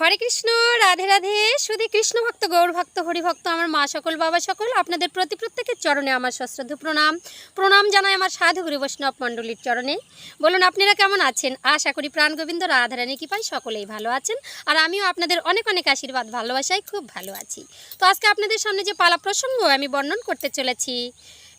হরে কৃষ্ণ, রাধে রাধে, শুধু কৃষ্ণ ভক্ত, গৌর ভক্ত হরি ভক্ত আমার মা সকল, বাবা সকল, আপনাদের প্রতি প্রত্যেকের চরণে আমার সশ্রদ্ধ প্রণাম। প্রণাম জানাই আমার সাধু গুরু বৈষ্ণব মণ্ডলীর চরণে। বলুন, আপনারা কেমন আছেন? আশা করি প্রাণ গোবিন্দ রাধারানী কি পাই সকলেই ভালো আছেন। আর আমিও আপনাদের অনেক অনেক আশীর্বাদ, ভালোবাসায় খুব ভালো আছি। তো আজকে আপনাদের সামনে যে পালা প্রসঙ্গ আমি বর্ণন করতে চলেছি,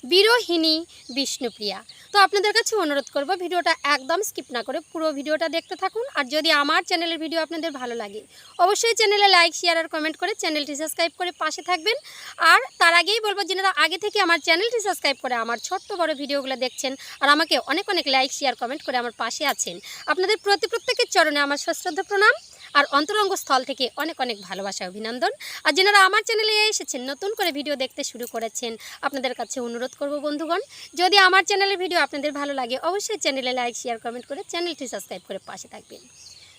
বিরোহিণী বিষ্ণুপ্রিয়া। তো আপনাদের কাছে অনুরোধ করব ভিডিওটা একদম স্কিপ না করে পুরো ভিডিওটা দেখতে থাকুন। আর যদি আমার চ্যানেলের ভিডিও আপনাদের ভালো লাগে, অবশ্যই চ্যানেলে লাইক শেয়ার আর কমেন্ট করে চ্যানেলটি সাবস্ক্রাইব করে পাশে থাকবেন। আর তার আগেই বলব যেনারা আগে থেকে আমার চ্যানেলটি সাবস্ক্রাইব করে আমার ছোট্ট বড় ভিডিওগুলো দেখছেন আর আমাকে অনেক অনেক লাইক শেয়ার কমেন্ট করে আমার পাশে আছেন, আপনাদের প্রতি প্রত্যেকের চরণে আমার সশ্রদ্ধ প্রণাম। আর অন্তরঙ্গ স্থল থেকে অনেক অনেক ভালোবাসা, অভিনন্দন। আর যেনারা আমার চ্যানেলে এসেছেন, নতুন করে ভিডিও দেখতে শুরু করেছেন, আপনাদের কাছে অনুরোধ করব বন্ধুগণ, যদি আমার চ্যানেলের ভিডিও আপনাদের ভালো লাগে, অবশ্যই চ্যানেলে লাইক, শেয়ার, কমেন্ট করে চ্যানেলটি সাবস্ক্রাইব করে পাশে থাকবেন।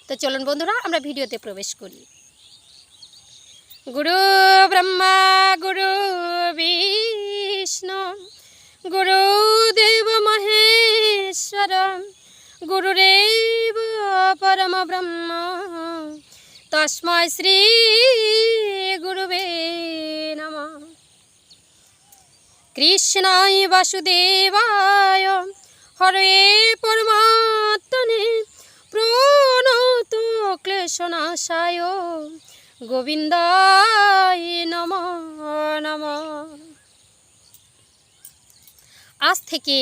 তো চলুন বন্ধুরা, আমরা ভিডিওতে প্রবেশ করি। গুরু ব্রহ্মা, গুরু বিষ্ণু গুরুদেব মহেশ্বর গুরুরেব পরম ব্রহ্ম তস্ময় শ্রী গুরুবে নম কৃষ্ণায় বাসুদেবায় হরে পরমাত্মনে প্রণত ক্লেশনাশায় গোবিন্দায় নম নম আজ থেকে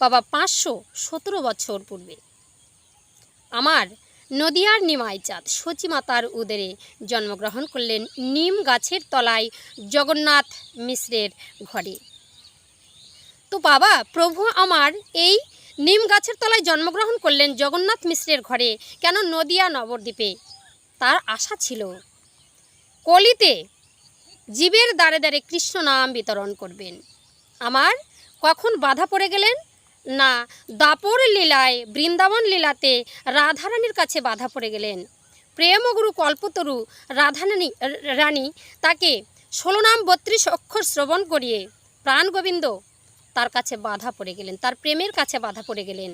বাবা পাঁচশো সতেরো বছর পূর্বে। আমার নদিয়ার নিমাই চাঁদ সচিমাতার উদরে জন্মগ্রহণ করলেন নিম গাছের তলায় জগন্নাথ মিশ্রের ঘরে। তো বাবা, প্রভু আমার এই নিম গাছের তলায় জন্মগ্রহণ করলেন জগন্নাথ মিশ্রের ঘরে, কেন নদিয়া নবদ্বীপে? তার আশা ছিল, কলিতে জীবের দ্বারে দ্বারে কৃষ্ণ নাম বিতরণ করবেন। আমার কখন বাধা পড়ে গেলেন? না, দাপর লীলায় বৃন্দাবন লীলাতে রাধারানীর কাছে বাধা পড়ে গেলেন। প্রেমগুরু কল্পতরু রাধারানী, রানী তাকে ষোলো নাম বত্রিশ অক্ষর শ্রবণ করিয়ে প্রাণ গোবিন্দ তার কাছে বাধা পড়ে গেলেন, তার প্রেমের কাছে বাধা পড়ে গেলেন।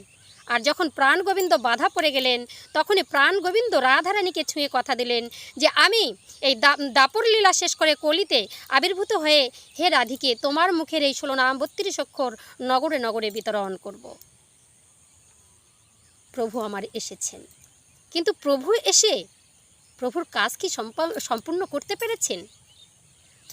আর যখন প্রাণ গোবিন্দ বাধা পড়ে গেলেন, তখনই প্রাণ গোবিন্দ রাধারানীকে ছুঁয়ে কথা দিলেন যে, আমি এই দাপর লীলা শেষ করে কলিতে আবির্ভূত হয়ে হে রাধিকে তোমার মুখের এই ষোলো নাম বত্রিশ অক্ষর নগরে নগরে বিতরণ করব। প্রভু আমার এসেছেন। কিন্তু প্রভু এসে প্রভুর কাজ কি সম্পা- সম্পূর্ণ করতে পেরেছেন?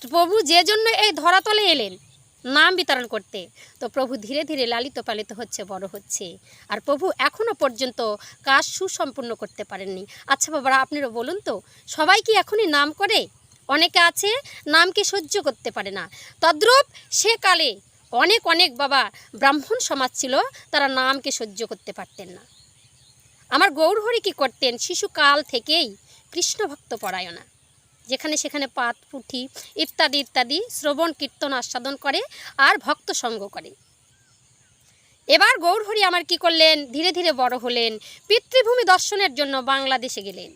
প্রভু যে জন্য এই ধরাতলে এলেন নাম বিতরণ করতে। তো প্রভু ধীরে ধীরে লালিত পালিত হচ্ছে, বড় হচ্ছে। আর প্রভু এখনও পর্যন্ত কাজ সুসম্পূর্ণ করতে পারেননি। আচ্ছা বাবারা আপনারা বলুন তো, সবাই কি এখনই নাম করে? অনেকে আছে নামকে সহ্য করতে পারে না। তদ্রূপ সে কালে অনেক অনেক বাবা ব্রাহ্মণ সমাজ ছিল, তারা নামকে সহ্য করতে পারতেন না। আমার গৌরহরি কি করতেন? শিশুকাল থেকেই কৃষ্ণভক্ত পরায়ণা। যেখানে সেখানে পাত পুঁথি ইত্যাদি ইত্যাদি শ্রবণ, কীর্তন, আস্বাদন করে আর ভক্ত সঙ্গ করে। এবার গৌরহরি আমার কি করলেন? ধীরে ধীরে বড় হলেন। পিতৃভূমি দর্শনের জন্য বাংলাদেশে গেলেন।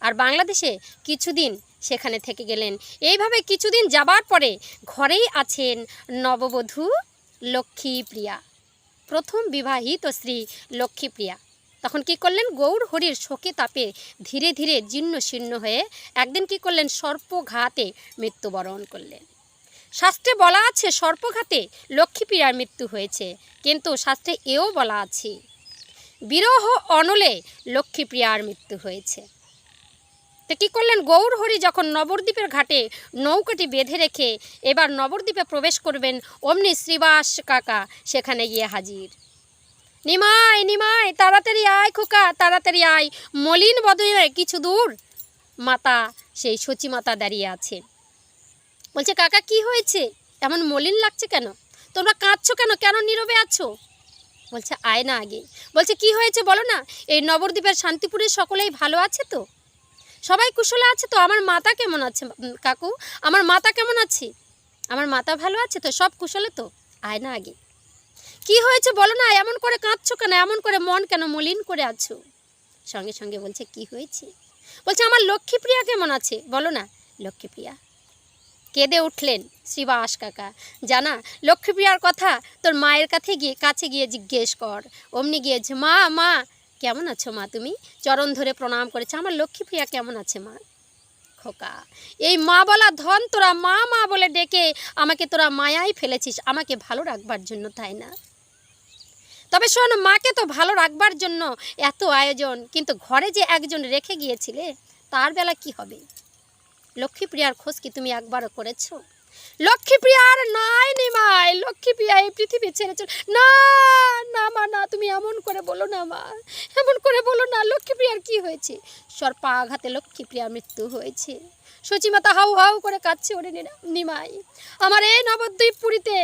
আর বাংলাদেশে কিছুদিন সেখানে থেকে গেলেন। এইভাবে কিছুদিন যাবার পরে ঘরেই আছেন নববধূ লক্ষ্মীপ্রিয়া প্রথম বিবাহিত শ্রী লক্ষ্মীপ্রিয়া তখন কি করলেন? গৌর হরির শোকে তাপে ধীরে ধীরে জীর্ণ শীর্ণ হয়ে একদিন কি করলেন? সর্পঘাতে মৃত্যুবরণ করলেন। শাস্ত্রে বলা আছে, সর্পঘাতে লক্ষ্মীপ্রিয়ার মৃত্যু হয়েছে, কিন্তু শাস্ত্রে এও বলা আছে, বিরহ অনলে লক্ষ্মীপ্রিয়ার মৃত্যু হয়েছে। তো কী করলেন? গৌর হরি যখন নবদ্বীপের ঘাটে নৌকাটি বেঁধে রেখে এবার নবদ্বীপে প্রবেশ করবেন, অমনি শ্রীবাস কাকা সেখানে গিয়ে হাজির। নিমাই নিমাই, তাড়াতাড়ি আয় খোকা, তাড়াতাড়ি আয়। মলিন বদলে কিছু দূর? মাতা, সেই সচি মাতা দাঁড়িয়ে আছে। বলছে, কাকা, কি হয়েছে? এমন মলিন লাগছে কেন? তোমরা কাঁদছো কেন? কেন নীরবে আছো? বলছে, আয় না আগে। বলছে, কি হয়েছে বলো না? এই নবদ্বীপের শান্তিপুরের সকলেই ভালো আছে তো? সবাই কুশলে আছে তো? আমার মাতা কেমন আছে কাকু? আমার মাতা কেমন আছে? আমার মাতা ভালো আছে তো? সব কুশলে তো? আয় না আগে। কি হয়েছে বলো না? এমন করে কাঁদছো কেন? এমন করে মন কেন মলিন করে আছো? সঙ্গে সঙ্গে বলছে, কি হয়েছে? বলছে, আমার লক্ষ্মীপ্রিয়া কেমন আছে? বলো না? লক্ষ্মীপ্রিয়া? কেঁদে উঠলেন শ্রীবাস কাকা। জানা, লক্ষ্মীপ্রিয়ার কথা তোর মায়ের কাছে গিয়ে কাছে গিয়ে জিজ্ঞেস কর। অমনি গিয়েছে, মা মা, কেমন আছো মা তুমি? চরণ ধরে প্রণাম করেছে। আমার লক্ষ্মীপ্রিয়া কেমন আছে মা? খোকা, এই মা বলা ধন তোরা মা মা বলে ডেকে আমাকে তোরা মায়াই ফেলেছিস। আমাকে ভালো রাখবার জন্য তাই না? তবে শোন, মাকে তো ভালো রাখবার জন্য এত আয়োজন, কিন্তু ঘরে যে একজন রেখে গিয়েছিলে, তার বেলা কি হবে? লক্ষ্মীপ্রিয়ার খোঁজ কি তুমি একবারও করেছ? লক্ষ্মীপ্রিয়ার নাই নিমাই লক্ষ্মীপ্রিয়া এই পৃথিবী ছেড়ে চল না না মা, না, তুমি এমন করে বলো না মা, এমন করে বলো না, লক্ষ্মীপ্রিয়ার কি হয়েছে? সর্পাঘাতে লক্ষ্মীপ্রিয়ার মৃত্যু হয়েছে। সচিমাতা হাউ হাউ করে কাঁদছে ওরে নিমাই। আমার এই নবদ্বীপ পুরীতে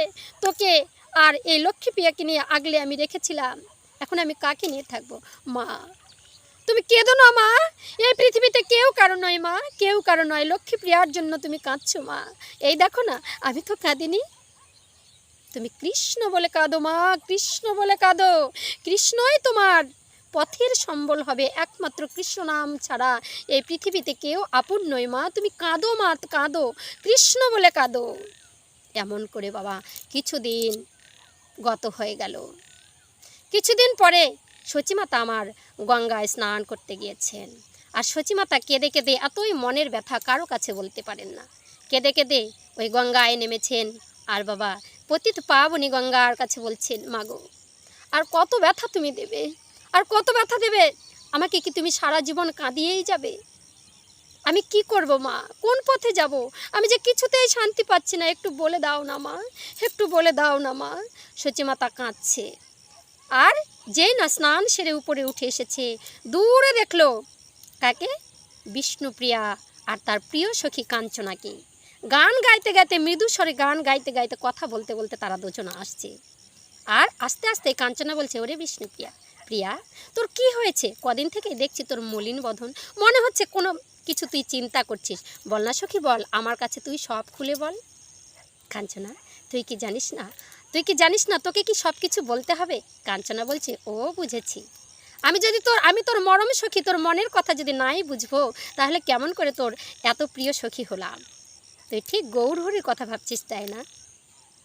তোকে আর এই লক্ষ্মী লক্ষ্মীপ্রিয়াকে নিয়ে আগলে আমি রেখেছিলাম। এখন আমি কাকে নিয়ে থাকব? মা। তুমি কেঁদো না, মা। এই পৃথিবীতে কেউ কারও নয়, মা। কেউ কারও নয়। লক্ষ্মী প্রিয়ার জন্য তুমি কাঁদছো, মা। এই দেখো না, আমি তো কাঁদিনি। তুমি কৃষ্ণ বলে কাঁদো, মা। কৃষ্ণ বলে কাঁদো। কৃষ্ণই তোমার পথের সম্বল হবে। একমাত্র কৃষ্ণ নাম ছাড়া এই পৃথিবীতে কেউ আপন নয়, মা। তুমি কাঁদো, মা। কাঁদো। কৃষ্ণ বলে কাঁদো। এমন করে বাবা, কিছুদিন গত হয়ে গেল। কিছুদিন পরে সচিমাতা আমার গঙ্গায় স্নান করতে গিয়েছেন। আর সচিমাতা কেঁদে কেঁদে এতই মনের ব্যথা কারও কাছে বলতে পারেন না। কেঁদে কেঁদে ওই গঙ্গায় নেমেছেন আর বাবা পতিত পাবনি গঙ্গার কাছে বলছেন মাগো আর কত ব্যথা তুমি দেবে? আর কত ব্যথা দেবে? আমাকে কি তুমি সারা জীবন কাঁদিয়েই যাবে? আমি কি করব, মা? কোন পথে যাব? আমি যে কিছুতেই শান্তি পাচ্ছি না, একটু বলে দাও না, মা। একটু বলে দাও না, মা। সচিমাতা কাঁদছে। আর যেই না স্নান সেরে উপরে উঠে এসেছে, দূরে দেখল কাকে? বিষ্ণুপ্রিয়া আর তার প্রিয় সখী কাঞ্চনাকে। গান গাইতে গাইতে মৃদু স্বরে গান গাইতে গাইতে, কথা বলতে বলতে তারা দুজনে আসছে। আর আস্তে আস্তে কাঞ্চনা বলছে, ওরে বিষ্ণুপ্রিয়া, প্রিয়া, তোর কি হয়েছে? কদিন থেকে দেখছি তোর মলিন বধন। মনে হচ্ছে কোনো কিছু তুই চিন্তা করছিস। বল না সখী, বল। আমার কাছে তুই সব খুলে বল। কাঞ্চনা, তুই কি জানিস না? তুই কি জানিস না তোকে কি সব কিছু বলতে হবে? কাঞ্চনা বলছে, ও বুঝেছি। আমি যদি তোর, আমি তোর মরম সখী, তোর মনের কথা যদি নাই বুঝব, তাহলে কেমন করে তোর এত প্রিয় সখী হলাম? তুই ঠিক গৌরহরির কথা ভাবছিস, তাই না?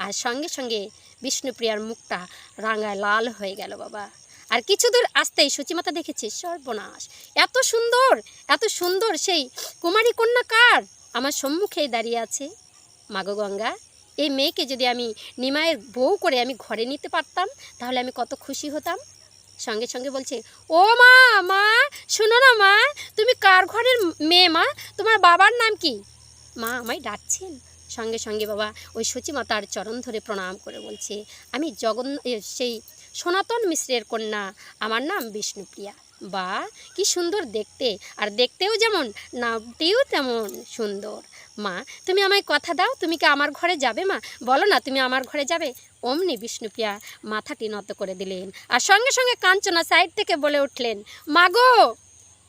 আর সঙ্গে সঙ্গে বিষ্ণুপ্রিয়ার মুখটা রাঙায় লাল হয়ে গেল, বাবা। আর কিছু দূর আসতেই সচিমাতা দেখেছে, সর্বনাশ। এত সুন্দর এত সুন্দর সেই কুমারী কন্যা কার? আমার সম্মুখেই দাঁড়িয়ে আছে। মাগো গঙ্গা, এই মেয়েকে যদি আমি নিমায়ের বউ করে আমি ঘরে নিতে পারতাম, তাহলে আমি কত খুশি হতাম। সঙ্গে সঙ্গে বলছে, ও মা মা, শোনো না মা, তুমি কার ঘরের মেয়ে মা? তোমার বাবার নাম কি? মা আমায় ডাকছেন। সঙ্গে সঙ্গে বাবা ওই সচিমাতার চরণ ধরে প্রণাম করে বলছে, আমি জগন সেই সনাতন মিশ্রের কন্যা। আমার নাম বিষ্ণুপ্রিয়া। বা, কি সুন্দর দেখতে। আর দেখতেও যেমন, নামটিও তেমন সুন্দর। মা, তুমি আমায় কথা দাও। তুমি কি আমার ঘরে যাবে, মা? বলো না, তুমি আমার ঘরে যাবে? অমনি বিষ্ণুপ্রিয়া মাথাটি নত করে দিলেন। আর সঙ্গে সঙ্গে কাঞ্চনা সাইড থেকে বলে উঠলেন, মা গো,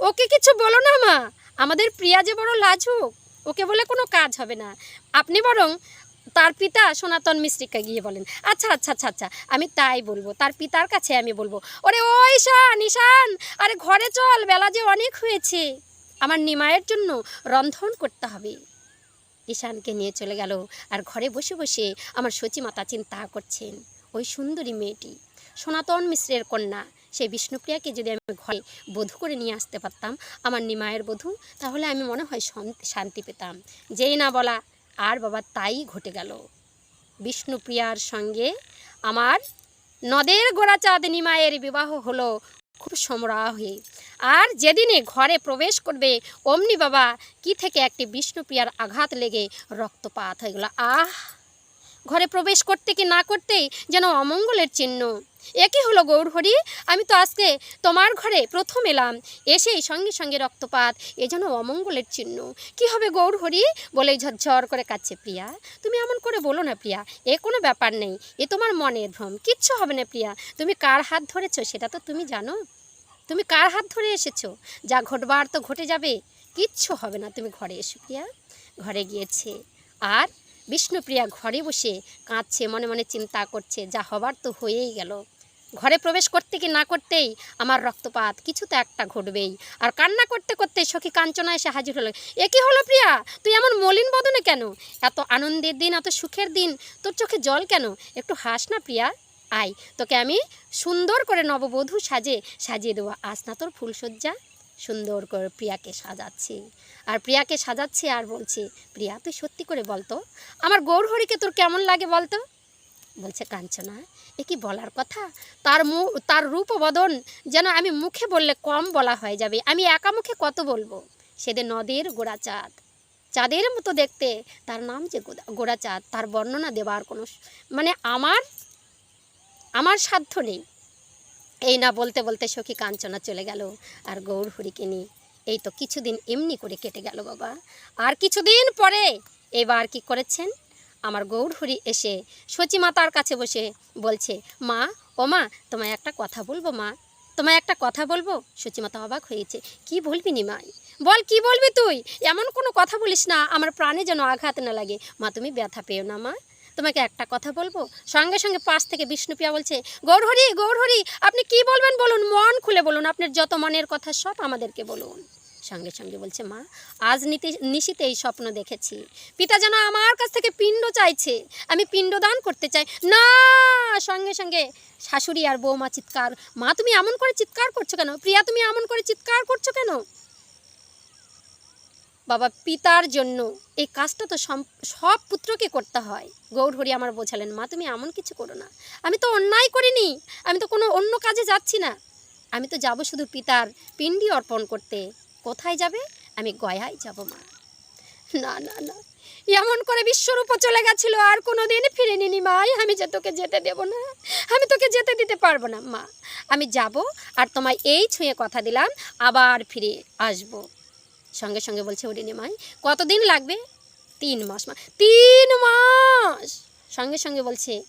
ওকে কিছু বলো না, মা। আমাদের প্রিয়া যে বড় লাজুক, ওকে বলে কোনো কাজ হবে না। আপনি বরং তার পিতা সনাতন মিশ্রিকা গিয়ে বলেন আচ্ছা আচ্ছা আচ্ছা আচ্ছা আমি তাই বলব, তার পিতার কাছে আমি বলব। ওরে ও ঈশান ঈশান, আরে ঘরে চল, বেলা যে অনেক হয়েছে, আমার নিমায়ের জন্য রন্ধন করতে হবে। ঈশানকে নিয়ে চলে গেল আর ঘরে বসে বসে আমার সচিমাতা চিন্তা করছেন, ওই সুন্দরী মেয়েটি, সনাতন মিশ্রের কন্যা, সেই বিষ্ণুপ্রিয়াকে যদি আমি ঘরে বধূ করে নিয়ে আসতে পারতাম, আমার নিমায়ের বধূ, তাহলে আমি মনে হয় শান্তি পেতাম। যেই না বলা আর বাবা তাই ঘটে গেল। বিষ্ণুপ্রিয়ার সঙ্গে আমার নদের গোড়াচাঁদ নিমায়ের বিবাহ হলো খুব সমরাহে আর যেদিনে ঘরে প্রবেশ করবে, অমনি বাবা কি থেকে একটি বিষ্ণুপ্রিয়ার আঘাত লেগে রক্তপাত হয়ে গেল। আহ! ঘরে প্রবেশ করতে কি না করতেই যেন অমঙ্গলের চিহ্ন একই হলো গৌরহরি আমি তো আজকে তোমার ঘরে প্রথম এলাম। এসেই সঙ্গে সঙ্গে রক্তপাত, এ যেন অমঙ্গলের চিহ্ন। কি হবে গৌরহরি বলেই ঝরঝর করে কাচ্ছে প্রিয়া। তুমি এমন করে বলো না প্রিয়া, এ কোনো ব্যাপার নেই, এ তোমার মনের ভ্রম। কিচ্ছু হবে না প্রিয়া, তুমি কার হাত ধরেছো সেটা তো তুমি জানো। তুমি কার হাত ধরে এসেছ? যা ঘটবার তো ঘটে যাবে। কিচ্ছু হবে না, তুমি ঘরে এসো প্রিয়া। ঘরে গিয়েছে। আর বিষ্ণুপ্রিয়া ঘরে বসে কাঁদছে, মনে মনে চিন্তা করছে, যা হবার তো হয়েই গেল। ঘরে প্রবেশ করতে কি না করতেই আমার রক্তপাত, কিছু তো একটা ঘটবেই। আর কান্না করতে করতে সখী কাঞ্চনা এসে হাজির হলো, এ কি হলো প্রিয়া? তুই এমন মলিন বদনে কেন? এত আনন্দের দিন, এত সুখের দিন, তোর চোখে জল কেন? একটু হাস না প্রিয়া, আয়, তোকে আমি সুন্দর করে নববধূ সাজে, সাজিয়ে দেবো। আজ না তোর ফুলসজ্জা সুন্দর করে প্রিয়াকে সাজাচ্ছি। আর প্রিয়াকে সাজাচ্ছি আর বলছি, প্রিয়া, তুই সত্যি করে বলতো, আমার গৌরহরিকে তোর কেমন লাগে বলতো? বলছে, কাঞ্চনা, এ কি বলার কথা? তার মু, তার রূপ বদন যেন আমি মুখে বললে কম বলা হয়ে যাবে। আমি একা মুখে কত বলব? সেদিন নদীর গোড়া চাঁদ। চাঁদের মতো দেখতে তার নাম যে গোড়া চাঁদ, তার বর্ণনা দেবার কোনো মানে আমার আমার সাধ্য নেই। এই না বলতে বলতে সখী কাঞ্চনা চলে গেল আর গৌর হরিকে নিয়ে। এই তো কিছুদিন এমনি করে কেটে গেল বাবা। আর কিছুদিন পরে এবার কি করেছেন? আমার গৌরহরি এসে সচি মাতার কাছে বসে বলছে, মা, ও মা, তোমায় একটা কথা বলব মা? তোমায় একটা কথা বলব? সচিমাতা অবাক হয়েছে, কি বলবি নি নিমাই বল, কি বলবি তুই? এমন কোনো কথা বলিস না, আমার প্রাণে যেন আঘাত না লাগে। মা, তুমি ব্যথা পেও না মা। তোমাকে একটা কথা বলব? সঙ্গে সঙ্গে পাশ থেকে বিষ্ণুপ্রিয়া বলছে, গৌরহরি গৌরহরি, আপনি কি বলবেন বলুন? মন খুলে বলুন, আপনার যত মনের কথা সব আমাদেরকে বলুন। সঙ্গে সঙ্গে বলছে, মা, আজ নিতে, নিশিতে এই স্বপ্ন দেখেছি। পিতা যেন আমার কাছ থেকে পিণ্ড চাইছে, আমি পিণ্ডদান করতে চাই। না! সঙ্গে সঙ্গে শাশুড়ি আর বৌমা চিৎকার, মা, তুমি এমন করে চিৎকার করছ কেন? প্রিয়া, তুমি এমন করে চিৎকার করছ কেন? বাবা পিতার জন্য এই কাজটা তো সব পুত্রকে করতে হয়। গৌরহরি আমার বোঝালেন, মা, তুমি এমন কিছু করো না। আমি তো অন্যায় করিনি। আমি তো কোনো অন্য কাজে যাচ্ছি না। আমি তো যাব শুধু পিতার পিণ্ডি অর্পণ করতে। কোথায় যাবে? আমি গয়ায় যাব, মা। না না না। এমন করে বিশ্বরূপ চলে গেছিল, আর কোনো দিন ফিরে নিনি মাই আমি যে তোকে যেতে দেব না। আমি তোকে যেতে দিতে পারব না, মা। আমি যাব আর তোমায় এই ছুঁয়ে কথা দিলাম, আবার ফিরে আসব। সঙ্গে সঙ্গে বলছে ওরিনি মাই, কতদিন লাগবে? তিন মাস মা, তিন মাস! সঙ্গে সঙ্গে বলছে,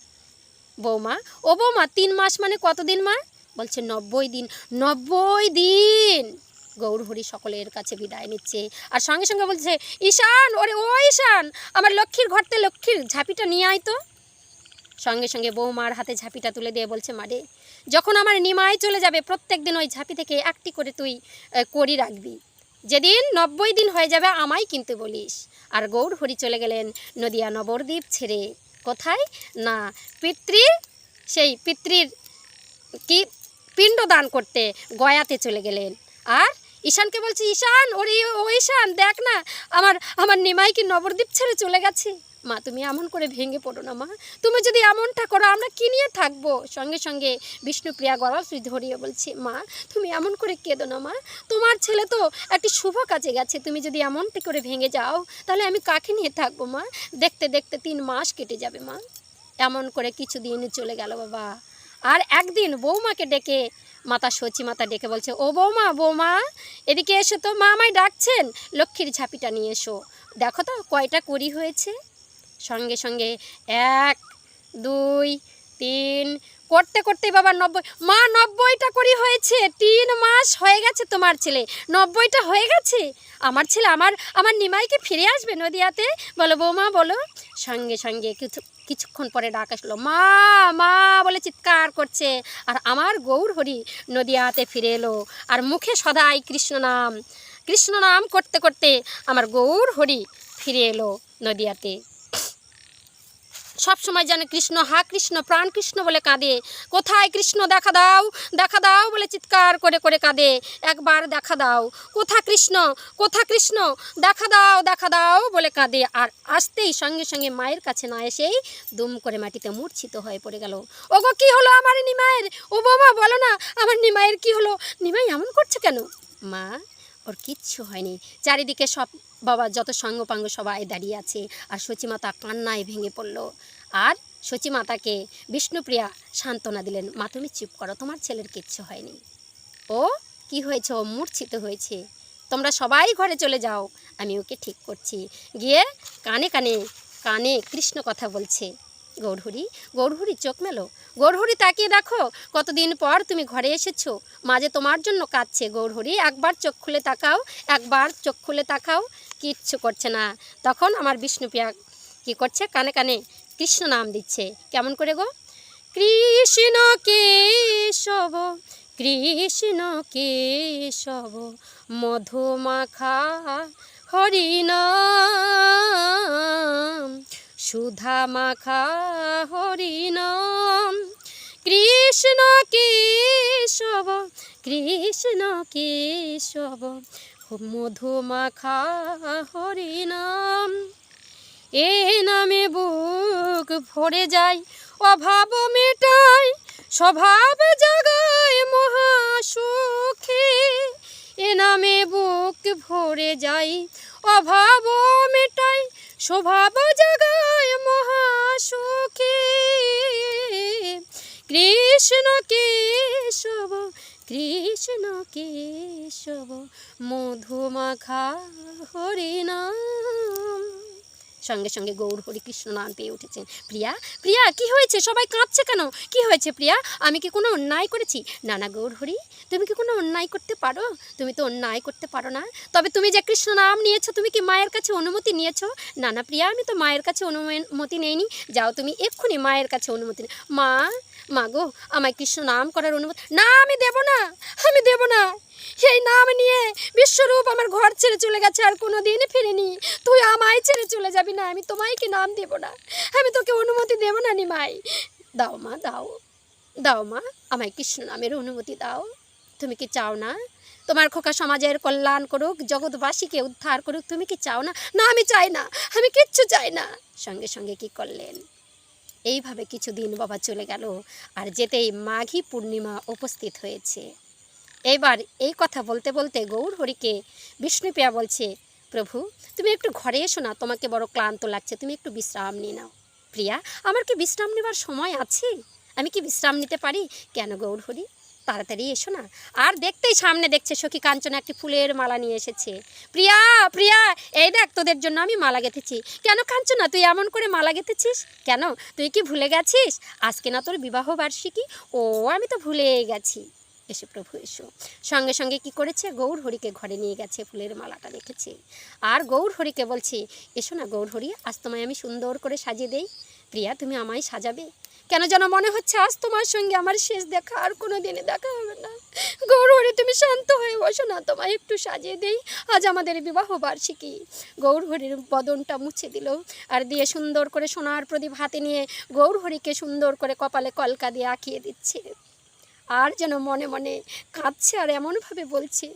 বৌমা, ও বৌমা, তিন মাস মানে কতদিন মা? বলছে, নব্বই দিন। নব্বই দিন! গৌরহরি সকলের কাছে বিদায় নিচ্ছে। আর সঙ্গে সঙ্গে বলছে, ঈশান, ওরে ও ঈশান, আমার লক্ষ্মীর ঘরতে লক্ষ্মীর ঝাঁপিটা নিয়ে আয় তো। সঙ্গে সঙ্গে বৌমার হাতে ঝাঁপিটা তুলে দিয়ে বলছে মারে যখন আমার নিমাই চলে যাবে প্রত্যেক দিন ওই ঝাঁপি থেকে একটি করে তুই করি রাখবি। যেদিন নব্বই দিন হয়ে যাবে আমায় কিন্তু বলিস। আর গৌর হরি চলে গেলেন নদিয়া নবরদ্বীপ ছেড়ে। কোথায় না, পিতৃ, সেই পিতৃর কি পিণ্ড দান করতে গয়াতে চলে গেলেন। আর ঈশানকে বলছি, ঈশান, ওরে, ও ঈশান, দেখ না, আমার আমার নিমাই কি নবরদ্বীপ ছেড়ে চলে গেছে? মা, তুমি এমন করে ভেঙে পড়ো না, মা। তুমি যদি এমনটা করো, আমরা কি নিয়ে থাকব? সঙ্গে সঙ্গে বিষ্ণুপ্রিয়া গলা ধরিয়ে বলছে, মা, তুমি এমন করে কেঁদো না, মা। তোমার ছেলে তো একটি শুভ কাজে গেছে। তুমি যদি এমনটি করে ভেঙে যাও, তাহলে আমি কাকে নিয়ে থাকব, মা? দেখতে দেখতে তিন মাস কেটে যাবে, মা। এমন করে কিছুদিন চলে গেল, বাবা। আর একদিন বৌমাকে ডেকে মাতা সচি মাতা ডেকে বলছে, ও বৌমা বৌমা, এদিকে এসো তো। মা আমায় ডাকছেন। লক্ষ্মীর ঝাঁপিটা নিয়ে এসো। দেখো তো, কয়টা করি হয়েছে? সঙ্গে সঙ্গে এক, দুই, তিন, করতে করতে বাবা নব্বই। মা, নব্বইটা করি হয়েছে, তিন মাস হয়ে গেছে তোমার ছেলে। নব্বইটা হয়ে গেছে? আমার ছেলে, আমার আমার নিমাইকে ফিরে আসবে নদিয়াতে? বলো বৌমা, বলো। সঙ্গে সঙ্গে কিছু, কিছুক্ষণ পরে ডাক আসলো, মা মা, বলে চিৎকার করছে। আর আমার গৌর হরি নদিয়াতে ফিরে এলো। আর মুখে সদাই কৃষ্ণ নাম। কৃষ্ণ নাম করতে করতে আমার গৌর হরি ফিরে এলো নদিয়াতে। সব সময় যেন কৃষ্ণ, হা কৃষ্ণ, প্রাণ কৃষ্ণ বলে কাঁদে। কোথায় কৃষ্ণ? দেখা দাও দেখা দাও বলে চিৎকার করে করে কাঁদে। একবার দেখা দাও। কোথা কৃষ্ণ? কোথা কৃষ্ণ? দেখা দাও দেখা দাও বলে কাঁদে। আর আসতেই সঙ্গে সঙ্গে মায়ের কাছে না এসেই দুম করে মাটিতে মূর্ছিত হয়ে পড়ে গেল। ওগো, কি হলো আমার নিমায়ের ও বাবা, বলো না, আমার নিমায়ের কি হলো? নিমাই এমন করছে কেন? মা ওর কিচ্ছু হয়নি। চারিদিকে সব বাবা যত সঙ্গপাঙ্গ সবাই দাঁড়িয়ে আছে। আর সচিমাতা কান্নায় ভেঙে পড়ল। আর সচিমাতাকে বিষ্ণুপ্রিয়া সান্ত্বনা দিলেন, মা, তুমি চুপ করো, তোমার ছেলের কিচ্ছু হয়নি। ও, কি হয়েছে? ও মূর্ছিত হয়েছে। তোমরা সবাই ঘরে চলে যাও, আমি ওকে ঠিক করছি। গিয়ে কানে কানে কানে কৃষ্ণ কথা বলছে। গৌরহরি গৌরহরি চোখ মেলো। গৌরহরি তাকিয়ে দেখো, কতদিন পর তুমি ঘরে এসেছ। মাঝে তোমার জন্য কাঁদছে গৌরহরি একবার চোখ খুলে তাকাও, একবার চোখ খুলে তাকাও, কিচ্ছু করছে না। তখন আমার বিষ্ণুপ্রিয়া কি করছে? কানে কানে কৃষ্ণ নাম দিচ্ছে। কেমন করে গো? কৃষ্ণ কেশব কৃষ্ণ কেশব, মধুমাখা হরিনাম। সুধা মাখা হরিনাম। কৃষ্ণ কেশব কৃষ্ণ কেশব, মধুমাখা হরিনাম। এ নামে বুক ভরে যায়, অভাব মেটায়, স্বভাব জাগায় মহাসুখে। এ নামে বুক ভরে যায়, অভাব মেটায় স্বভাব জাগায় মহাসুখী। কৃষ্ণ কেশব কৃষ্ণ কেশব মধুমাখা হরিনাম। সঙ্গে সঙ্গে গৌর হরি কৃষ্ণ নাম পেয়ে উঠেছেন। প্রিয়া প্রিয়া, কি হয়েছে? সবাই কাঁদছে কেন? কি হয়েছে প্রিয়া? আমি কি কোনো অন্যায় করেছি? না না, গৌর হরি, তুমি কি কোনো অন্যায় করতে পারো? তুমি তো অন্যায় করতে পারো না। তবে তুমি যে কৃষ্ণ নাম নিয়েছো, তুমি কি মায়ের কাছে অনুমতি নিয়েছো? না না, প্রিয়া, আমি তো মায়ের কাছে অনুমতি নেইনি। যাও তুমি এক্ষুনি মায়ের কাছে অনুমতি মা মা গো, আমায় কৃষ্ণ নাম করার অনুমতি না, আমি দেব না, আমি দেব না। সেই নাম নিয়ে বিশ্বরূপ আমার ঘর ছেড়ে চলে গেছে, আর কোনো দিন ফিরেনি। তুই আমায় ছেড়ে চলে যাবি না, আমি তোমায় কি নাম দেব না? আমি তোকে অনুমতি দেব না নি মাই দাও মা, দাও। দাও মা, আমায় কৃষ্ণ নামের অনুমতি দাও। তুমি কি চাও না? তোমার খোকা সমাজের কল্যাণ করুক, জগৎবাসীকে উদ্ধার করুক, তুমি কি চাও না? না, আমি চাই না, আমি কিচ্ছু চাই না। সঙ্গে সঙ্গে কি করলেন? এইভাবে কিছুদিন বাবা চলে গেল আর যেতেই মাঘী পূর্ণিমা উপস্থিত হয়েছে। এবার এই কথা বলতে বলতে গৌর হরিকে বিষ্ণুপ্রিয়া বলছে, প্রভু, তুমি একটু ঘরে এসো না, তোমাকে বড় ক্লান্ত লাগছে, তুমি একটু বিশ্রাম নিয়ে নাও। প্রিয়া, আমার কি বিশ্রাম নেবার সময় আছে? আমি কি বিশ্রাম নিতে পারি? কেন গৌর হরি? তাড়াতাড়ি এসো না। আর দেখতেই সামনে দেখছে সখী কাঞ্চনা একটি ফুলের মালা নিয়ে এসেছে। প্রিয়া প্রিয়া, এই দেখ তোদের জন্য আমি মালা গেঁথেছি। কেন কাঞ্চনা, তুই এমন করে মালা গেঁথেছিস? কেন? তুই কি ভুলে গেছিস? আজকে না তোর বিবাহ বার্ষিকী? ও, আমি তো ভুলে গেছি। এসো প্রভু, এসো। সঙ্গে সঙ্গে কি করেছে? গৌর হরিকে ঘরে নিয়ে গেছে, ফুলের মালাটা রেখেছে। আর গৌর হরিকে বলছি, এসো না গৌর হরি, আজ তোমায় আমি সুন্দর করে সাজিয়ে দেই। প্রিয়া, তুমি আমায় সাজাবে? কেন যেন মনে হচ্ছে আজ তোমার সঙ্গে আমার শেষ দেখা আর কোনো দিনে দেখা হবে না। গৌর হরি তুমি শান্ত হয়ে বসো না, তোমায় একটু সাজিয়ে দেই। আজ আমাদের বিবাহ বার্ষিকী। গৌর হরির বদনটা মুছে দিল আর দিয়ে সুন্দর করে সোনার প্রদীপ হাতে নিয়ে গৌর হরিকে সুন্দর করে কপালে কলকা দিয়ে আঁকিয়ে দিচ্ছে। আর যেন মনে মনে কাঁদছে আর এমনভাবে বলছে,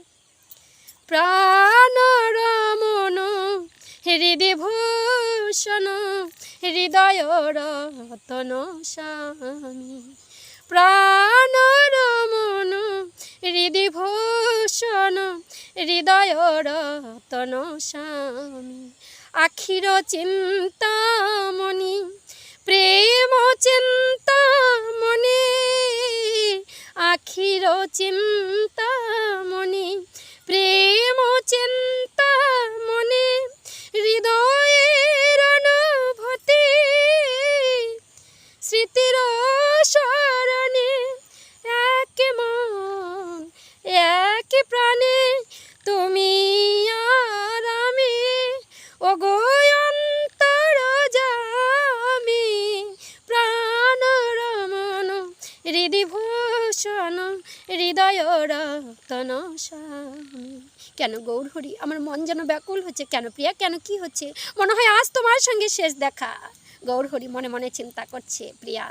প্রাণ রমন হৃদয় ভূষণ, হৃদয় রতন স্বামী। প্রাণ রমন, হৃদয় ভূষণ, হৃদয় রতন স্বামী। আখির চিন্তামণি, প্রেম চিন্তামণি। আখির চিন্তামণি, প্রেম চিন্তামণি। স্মৃতির স্মরণে এক মন, এক প্রাণে তুমি আর আমি। ও গো অন্তর যামি প্রাণ রমন হৃদিভূষণ হৃদয় রতন স্বামী। কেন গৌরহরি আমার মন যেন ব্যাকুল হচ্ছে, কেন প্রিয়া, কেন কি হচ্ছে? মনে হয় আজ তোমার সঙ্গে শেষ দেখা। গৌরহরি মনে মনে চিন্তা করছে, প্রিয়া,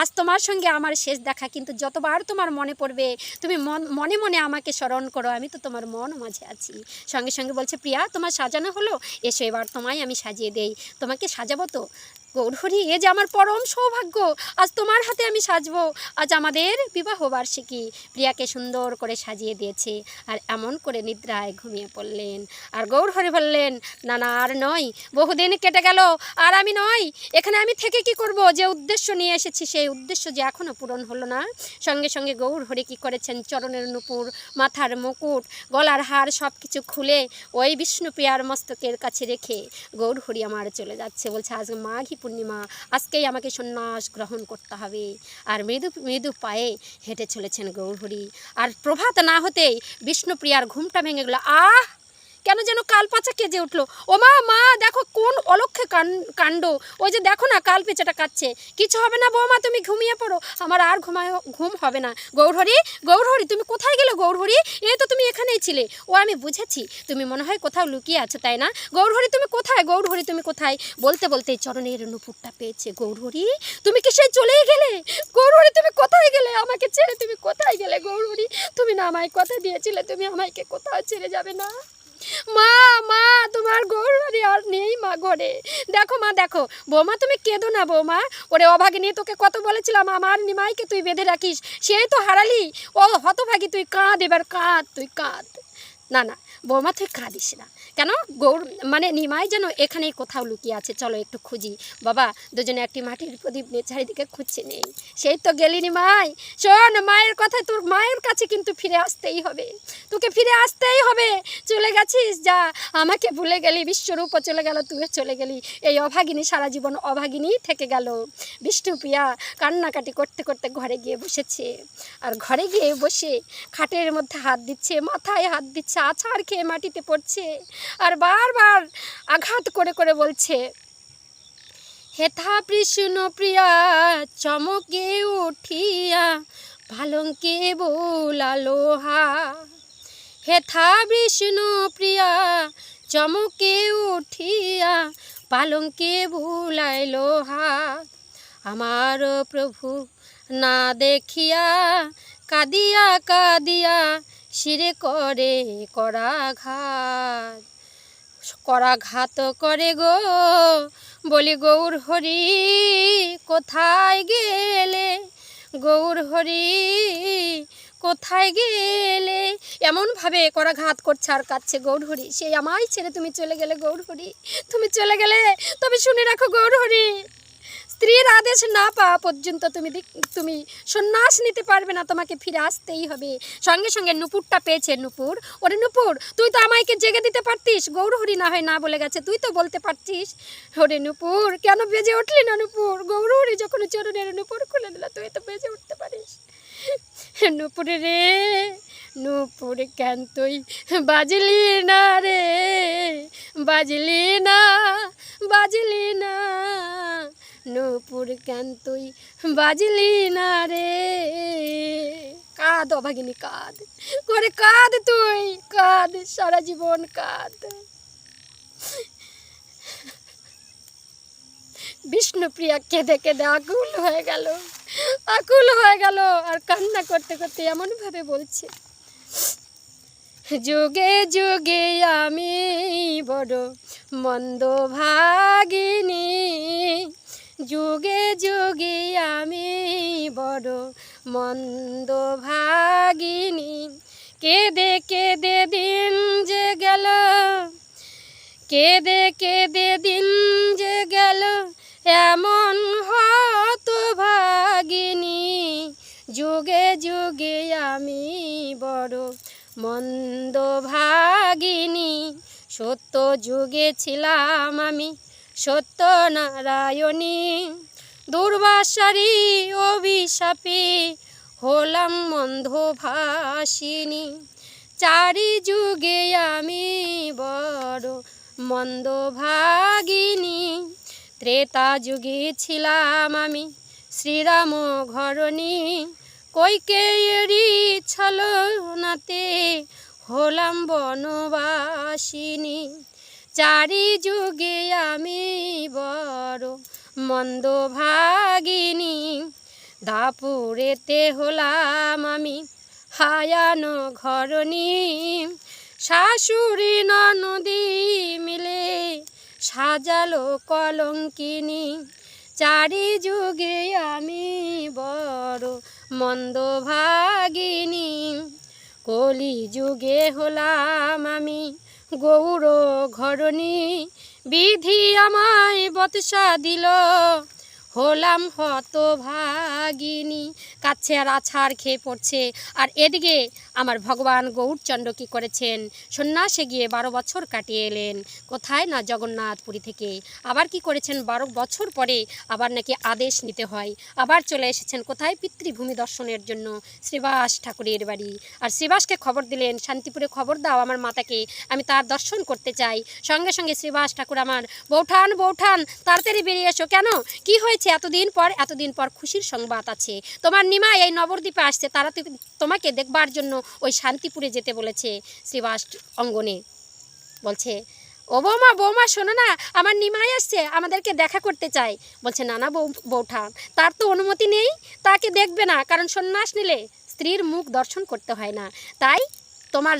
আজ তোমার সঙ্গে আমার শেষ দেখা, কিন্তু যতবার তোমার মনে পড়বে, তুমি মন, মনে আমাকে স্মরণ করো, আমি তো তোমার মন মাঝে আছি। সঙ্গে সঙ্গে বলছে, প্রিয়া, তোমার সাজানো হলো? এসো এবার তোমায় আমি সাজিয়ে দেই। তোমাকে সাজাবো তো? গৌরহরি, এ যে আমার পরম সৌভাগ্য। আজ তোমার হাতে আমি সাজবো। আজ আমাদের বিবাহ বার্ষিকী প্রিয়াকে সুন্দর করে সাজিয়ে দিয়েছে, আর এমন করে নিদ্রায় ঘুমিয়ে পড়লেন। আর গৌরহরি বললেন, না না, আর নয়। বহুদিন কেটে গেল, আর আমি নয়। এখানে আমি থেকে কি করব? যে উদ্দেশ্য নিয়ে এসেছি, সেই উদ্দেশ্য যে এখনও পূরণ হলো না। সঙ্গে সঙ্গে গৌর হরি কী করেছেন? চরণের নুপুর, মাথার মুকুট, গলার হার সব কিছু খুলে ওই বিষ্ণুপ্রিয়ার মস্তকের কাছে রেখে গৌর হরি আমার চলে যাচ্ছে। বলছে, আজ মাঘী পূর্ণিমা, আজকেই আমাকে সন্ন্যাস গ্রহণ করতে হবে। আর মৃদু মৃদু পায়ে হেঁটে চলেছেন গৌরহরি। আর প্রভাত না হতেই বিষ্ণুপ্রিয়ার ঘুমটা ভেঙে গেল। আহ! কেন যেন কাল পাচা কেজে উঠল। ও মা মা দেখো কোন অলক্ষে কাণ্ড। ওই যে দেখো না কাল পেঁচাটা কাচ্ছে কিছু হবে না বৌমা, তুমি ঘুমিয়ে পড়ো। আমার আর ঘুমায় ঘুম হবে না। গৌরহরি গৌরহরি, তুমি কোথায় গেলে গৌরহরি? এই তো তুমি এখানেই ছিলে। ও, আমি বুঝেছি। তুমি মনে হয় কোথাও লুকিয়ে আছো, তাই না? গৌরহরি, তুমি কোথায়? গৌরহরি, তুমি কোথায়? বলতে বলতে চরণের নুপুরটা পেয়েছে গৌরহরি। তুমি কি সে চলেই গেলে? গৌরহরি, তুমি কোথায় গেলে? আমাকে ছেড়ে তুমি কোথায় গেলে গৌরহরি? তুমি না আমায় কথা দিয়েছিলে, তুমি আমাকে কোথাও ছেড়ে যাবে না? মা মা, তোমার গৌরহরি আর নেই মা ঘরে। দেখো মা, দেখো, বৌমা তুমি কেঁদো না বৌমা। ওরে অভাগে নিয়ে তোকে কত বলেছিলাম, আমার নিমাইকে তুই বেঁধে রাখিস, সেই তো হারালি। ও হতভাগী, তুই কাঁদ, এবার কাঁদ, তুই কাঁদ। না না বৌমা তুই কাঁদিস না। কেন? গৌর মানে নিমাই যেন এখানেই কোথাও লুকিয়ে আছে। চলো একটু খুঁজি। বাবা, দুজনে একটি মাটির প্রদীপ নিয়ে চারিদিকে খুঁজছে নেই। সেই তো গেলি নিমাই। শোন, মায়ের কথা তোর মায়ের কাছে কিন্তু ফিরে আসতেই হবে। তোকে ফিরে আসতেই হবে। চলে গেছিস, যা। আমাকে ভুলে গেলি, বিশ্বরূপও চলে গেল, তুইও চলে গেলি। এই অভাগিনী সারা জীবন অভাগিনী থেকে গেল। বিষ্ণুপ্রিয়া কান্নাকাটি করতে করতে ঘরে গিয়ে বসেছে। আর ঘরে গিয়ে বসে খাটের মধ্যে হাত দিচ্ছে, মাথায় হাত দিচ্ছে, আছাড় খেয়ে মাটিতে পড়ছে? আর বারবার আঘাত করে করে বলছে হেথা কৃষ্ণ প্রিয়া, চমকে উঠিয়া পালঙ্কে বোলালো হা হেথা বিষ্ণু প্রিয়া, চমকে উঠিয়া, পালঙ্কে ভুলাইল হাত আমার প্রভু, না দেখিয়া, কাদিয়া কাদিয়া শিরে করে করাঘাত করাঘাত করে গো। বলি, গৌর হরি, কোথায় গেলে? গৌর হরি, কোথায় গেলে? এমনভাবে করাঘাত করছে আর কাচ্ছে গৌরহরি সেই আমায় ছেড়ে তুমি চলে গেলে গৌরহরি তুমি চলে গেলে, তবে শুনে রাখো গৌরহরি স্ত্রীর আদেশ না পাওয়া পর্যন্ত তুমি তুমি সন্ন্যাস নিতে পারবে না, তোমাকে ফিরে আসতেই হবে। সঙ্গে সঙ্গে নুপুরটা পেয়েছে নুপুর। ওরে নুপুর, তুই তো আমাকে জেগে দিতে পারতিস। গৌরহরি না হয় না বলে গেছে, তুই তো বলতে পারতিস। ওরে নুপুর, কেন বেজে উঠলি না নুপুর? গৌরহরি যখন চরণের নুপুর খুলে দিল, তুই তো বেজে উঠতে পারিস। নুপুরে রে, নুপুর কেন তুই বাজলি না রে? বাজলি না বাজলি না। নুপুর কেন তুই বাজলি না রে? কাঁদ অভাগিনী কাঁদ। করে কাঁদ তুই, কাঁদ, সারা জীবন কাঁদ। বিষ্ণুপ্রিয়া কেঁদে কেঁদে আকুল হয়ে গেল। আকুল হয়ে গেল আর কান্না করতে করতে এমনভাবে বলছে, যুগে যুগে আমি বড় মন্দ ভাগিনী যুগে যুগে আমি বড় মন্দ ভাগিনী। কেঁদে কেঁদে দিন যে গেল, কেঁদে কেঁদে দিন যে গেল, এমন হত ভাগিনী। যুগে যুগে আমি বড় মন্দ ভাগিনী, সত্য যুগে ছিলাম আমি। সত্য নারায়ণী দুর্বাসারি অভিশাপে, হলাম মন্দ ভাসিনী চারি যুগে আমি বড় মন্দ ভাগিনী ত্রেতা যুগে ছিলাম আমি শ্রীরাম ঘরণী। কৈকেয়ী ছলনাতে হলাম বনবাসিনী। চারি যুগে আমি বড় মন্দ ভাগিনী। দাপুরেতে হলাম আমি হায়ান ঘরণী। শাশুড়ি ননদী মিলে সাজালো কলঙ্কিনী। চারি যুগে আমি বড় মন্দ ভাগিনী। কলি যুগে হলাম আমি গৌর ঘরণী বিধি আমায় বতসা দিল। হলাম হত ভাগিনী কাছে আর আছাড় খেয়ে পড়ছে। আর এদিকে আমার ভগবান গৌরচন্দ্র কী করেছেন? সন্ন্যাসে গিয়ে বারো বছর কাটিয়ে এলেন। কোথায় না জগন্নাথপুরী থেকে? আবার কি করেছেন? বারো বছর পরে আবার নাকি আদেশ নিতে হয়। আবার চলে এসেছেন কোথায়? পিতৃভূমি দর্শনের জন্য শ্রীবাস ঠাকুরের বাড়ি। আর শ্রীবাসকে খবর দিলেন, শান্তিপুরে খবর দাও আমার মাতাকে। আমি তার দর্শন করতে চাই। সঙ্গে সঙ্গে শ্রীবাস ঠাকুর আমার, বৌঠান বৌঠান, তাড়াতাড়ি বেরিয়ে এসো। কেন? কি হয়েছে? এতদিন পর এতদিন পর খুশির সংবাদ আছে। তোমার নিমা এই নবদ্বীপে আসছে, তারা তোমাকে দেখবার জন্য ওই শান্তিপুরে যেতে বলেছে, শ্রীবাস অঙ্গনে। বলছে, ও বৌমা বৌমা, শোনো না, আমার নিমাই আসছে, আমাদেরকে দেখা করতে চাই বলছে, না না, বউ, বৌঠা, তার তো অনুমতি নেই, তাকে দেখবে না, কারণ সন্ন্যাস নিলে স্ত্রীর মুখ দর্শন করতে হয় না। তাই তোমার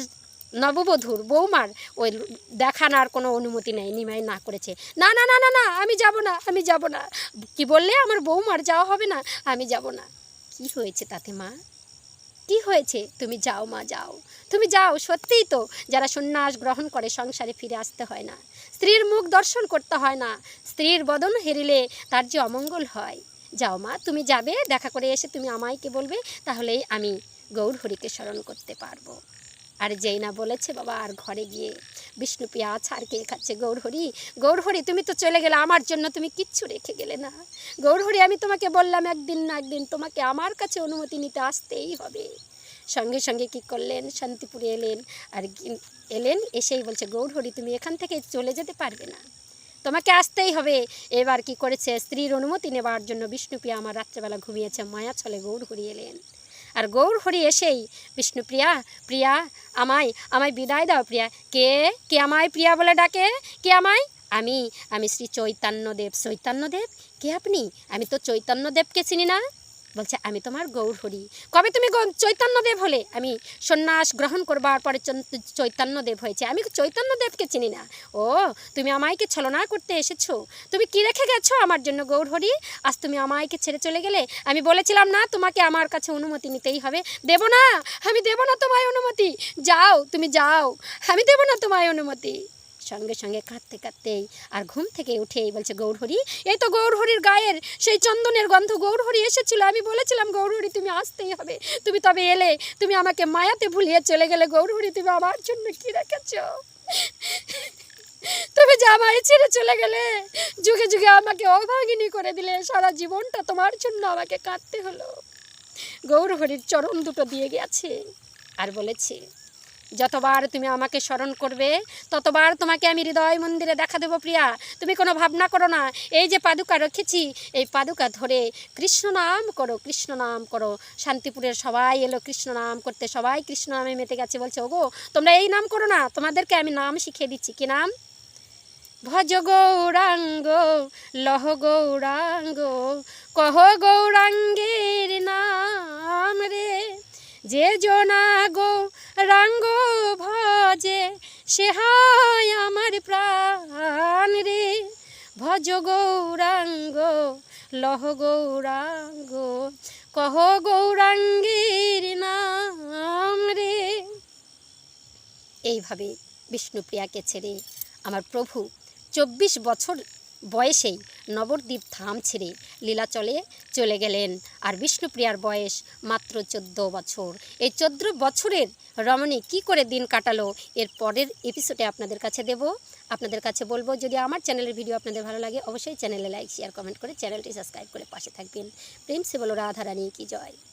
নববধূর বৌমার ওই দেখানোর কোনো অনুমতি নেই, নিমাই না করেছে। না না না না না, আমি যাব না, আমি যাব না। কি বললে? আমার বৌমার যাওয়া হবে না, আমি যাব না। কি হয়েছে তাতে মা? কি হয়েছে? তুমি যাও মা, যাও। তুমি যাও, সত্যিই তো, যারা সন্ন্যাস গ্রহণ করে সংসারে ফিরে আসতে হয় না। স্ত্রীর মুখ দর্শন করতে হয় না। স্ত্রীর বদন হেরিলে তার যে অমঙ্গল হয়। যাও মা, তুমি যাবে, দেখা করে এসে তুমি আমায়কে বলবে, তাহলেই আমি গৌর হরিকে স্মরণ করতে পারব। আর যেই না বলেছে, বাবা, আর ঘরে গিয়ে বিষ্ণুপ্রিয়া ছাড় কে খাচ্ছে? গৌরহরি গৌরহরি, তুমি তো চলে গেলে আমার জন্য তুমি কিচ্ছু রেখে গেলে না। গৌরহরি, আমি তোমাকে বললাম একদিন না একদিন, তোমাকে আমার কাছে অনুমতি নিতে আসতেই হবে। সঙ্গে সঙ্গে কি করলেন? শান্তিপুরে এলেন আর এলেন, এসেই বলছে, গৌরহরি, তুমি এখান থেকে চলে যেতে পারবে না। তোমাকে আসতেই হবে। এবার কি করেছে? স্ত্রীর অনুমতি নেবার জন্য বিষ্ণুপ্রিয়া আমার রাত্রেবেলা ঘুমিয়েছে, মায়া ছলে গৌরহরি এলেন। আর গৌর হরি এসেই বিষ্ণুপ্রিয়া প্রিয়া, আমায় আমায় বিদায় দাও প্রিয়া। কে কে আমায় প্রিয়া বলে ডাকে? কে আমায়? আমি আমি শ্রী চৈতন্যদেব। চৈতন্যদেব? কে আপনি? আমি তো চৈতন্যদেবকে চিনি না। বলছে, আমি তোমার গৌরহরি কবে তুমি চৈতন্যদেব হলে? আমি সন্ন্যাস গ্রহণ করবার পরে চৈতন্যদেব হয়েছে। আমি চৈতন্যদেবকে চিনি না। ও, তুমি আমায়কে ছলনা করতে এসেছ। তুমি কি রেখে গেছো আমার জন্য গৌরহরি আজ তুমি আমায়কে ছেড়ে চলে গেলে? আমি বলেছিলাম না, তোমাকে আমার কাছে অনুমতি নিতেই হবে। দেব না, আমি দেব না তোমায় অনুমতি। যাও, তুমি যাও, আমি দেব না তোমায় অনুমতি। সঙ্গে সঙ্গে কাঁদতে কাঁদতেই আর ঘুম থেকে উঠেই বলছে, গৌরহরি, এই তো গৌরহরির গায়ের সেই চন্দনের গন্ধ, গৌরহরি এসেছিল। আমি বলেছিলাম, গৌরহরি, তুমি আসতেই হবে। তুমি তবে এলে, তুমি আমাকে মায়াতে ভুলিয়ে চলে গেলে। গৌরহরি, তুমি আমার জন্য কি রেখেছ? তুমি জামাই ছেড়ে চলে গেলে, যুগে যুগে আমাকে অভাগিনী করে দিলে, সারা জীবনটা তোমার জন্য আমাকে কাঁদতে হলো। গৌরহরির চরণ দুটো দিয়ে গেছে আর বলেছে যতবার তুমি আমাকে স্মরণ করবে, ততবার তোমাকে আমি হৃদয় মন্দিরে দেখা দেবো প্রিয়া। তুমি কোনো ভাবনা করো না। এই যে পাদুকা রেখেছি, এই পাদুকা ধরে কৃষ্ণ নাম করো, কৃষ্ণ নাম করো। শান্তিপুরের সবাই এলো কৃষ্ণ নাম করতে। সবাই কৃষ্ণ নামে মেতে গেছে। বলছে, ওগো, তোমরা এই নাম করো না। তোমাদেরকে আমি নাম শিখিয়ে দিচ্ছি। কি নাম? ভজ গৌরাঙ্গ, লহ গৌরাঙ্গ, কহ গৌরাঙ্গের নাম রে। যে জনা গৌরাঙ্গ ভজে, সে হয় আমার প্রাণ রে। ভজ গৌরাঙ্গ, লহ গৌরাঙ্গ, কহ গৌরাঙ্গের নাম রে। এইভাবে বিষ্ণুপ্রিয়াকে ছেড়ে আমার প্রভু চব্বিশ বছর বয়সেই নবদ্বীপ ধাম ছেড়ে লীলাচলে চলে গেলেন। আর বিষ্ণুপ্রিয়ার বয়স মাত্র চোদ্দ বছর। এই চোদ্দ বছরের রমণী কি করে দিন কাটালো, এর পরের এপিসোডে আপনাদের কাছে দেব। আপনাদের কাছে বলব, যদি আমার চ্যানেলের ভিডিও আপনাদের ভালো লাগে, অবশ্যই চ্যানেলে লাইক শেয়ার কমেন্ট করে চ্যানেলটি সাবস্ক্রাইব করে পাশে থাকবেন। প্রেম সে বলো রাধারানী কি জয়।